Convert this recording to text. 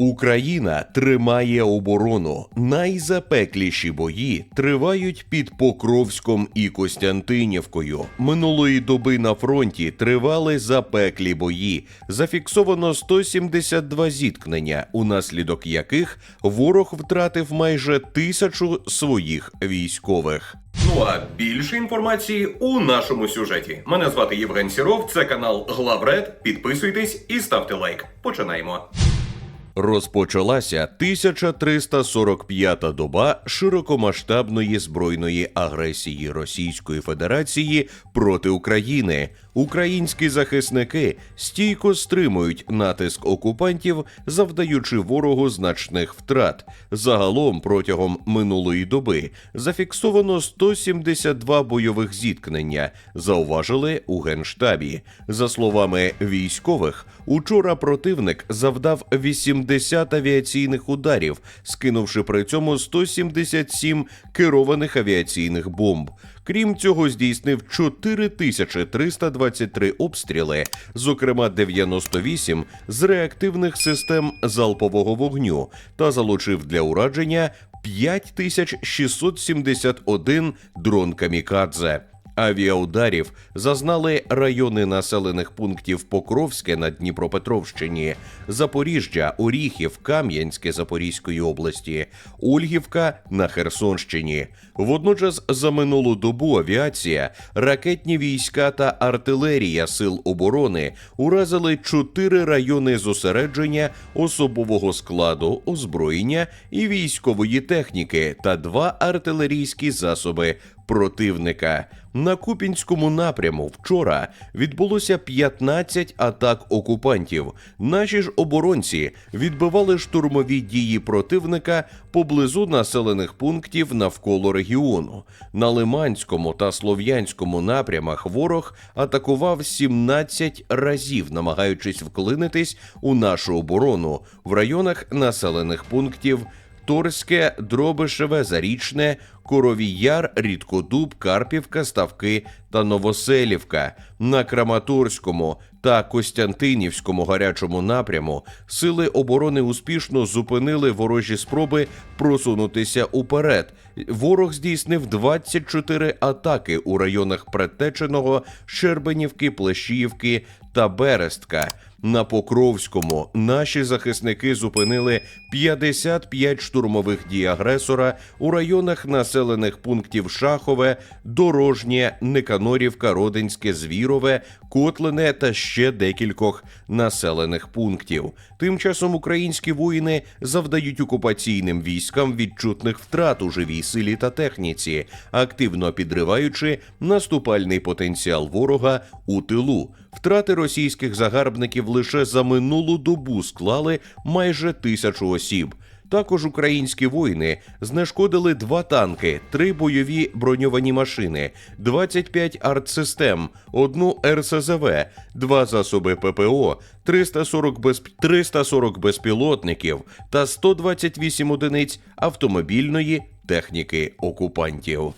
Україна тримає оборону. Найзапекліші бої тривають під Покровськом і Костянтинівкою. Минулої доби на фронті тривали запеклі бої. Зафіксовано 172 зіткнення, унаслідок яких ворог втратив майже тисячу своїх військових. Ну а більше інформації у нашому сюжеті. Мене звати Євген Сіров. Це канал Главред. Підписуйтесь і ставте лайк. Починаємо. Розпочалася 1345-та доба широкомасштабної збройної агресії Російської Федерації проти України. Українські захисники стійко стримують натиск окупантів, завдаючи ворогу значних втрат. Загалом протягом минулої доби зафіксовано 172 бойових зіткнення, зауважили у генштабі. За словами військових, учора противник завдав 80 авіаційних ударів, скинувши при цьому 177 керованих авіаційних бомб. Крім цього, здійснив 4323 обстріли, зокрема 98 з реактивних систем залпового вогню, та залучив для ураження 5671 дрон камікадзе. Авіаударів зазнали райони населених пунктів Покровське на Дніпропетровщині, Запоріжжя, Оріхів, Кам'янське Запорізької області, Ольгівка на Херсонщині. Водночас за минулу добу авіація, ракетні війська та артилерія сил оборони уразили чотири райони зосередження особового складу, озброєння і військової техніки та два артилерійські засоби противника. На Купінському напряму вчора відбулося 15 атак окупантів. Наші ж оборонці відбивали штурмові дії противника поблизу населених пунктів навколо регіону. На Лиманському та Слов'янському напрямах ворог атакував 17 разів, намагаючись вклинитись у нашу оборону в районах населених пунктів. Торське, Дробишеве, Зарічне, Коровій Яр, Рідкодуб, Карпівка, Ставки та Новоселівка. На Краматорському та Костянтинівському гарячому напряму сили оборони успішно зупинили ворожі спроби просунутися уперед. Ворог здійснив 24 атаки у районах Предтеченого, Щербенівки, Плещіївки та Берестка. На Покровському наші захисники зупинили 55 штурмових дій агресора у районах населених пунктів Шахове, Дорожнє, Никанорівка, Родинське, Звірове, Котлине та декількох населених пунктів. Тим часом українські воїни завдають окупаційним військам відчутних втрат у живій силі та техніці, активно підриваючи наступальний потенціал ворога у тилу. Втрати російських загарбників лише за минулу добу склали майже тисячу осіб. Також українські воїни знешкодили два танки, три бойові броньовані машини, 25 артсистем, одну РСЗВ, два засоби ППО, 340, безп... 340 безпілотників та 128 одиниць автомобільної техніки окупантів.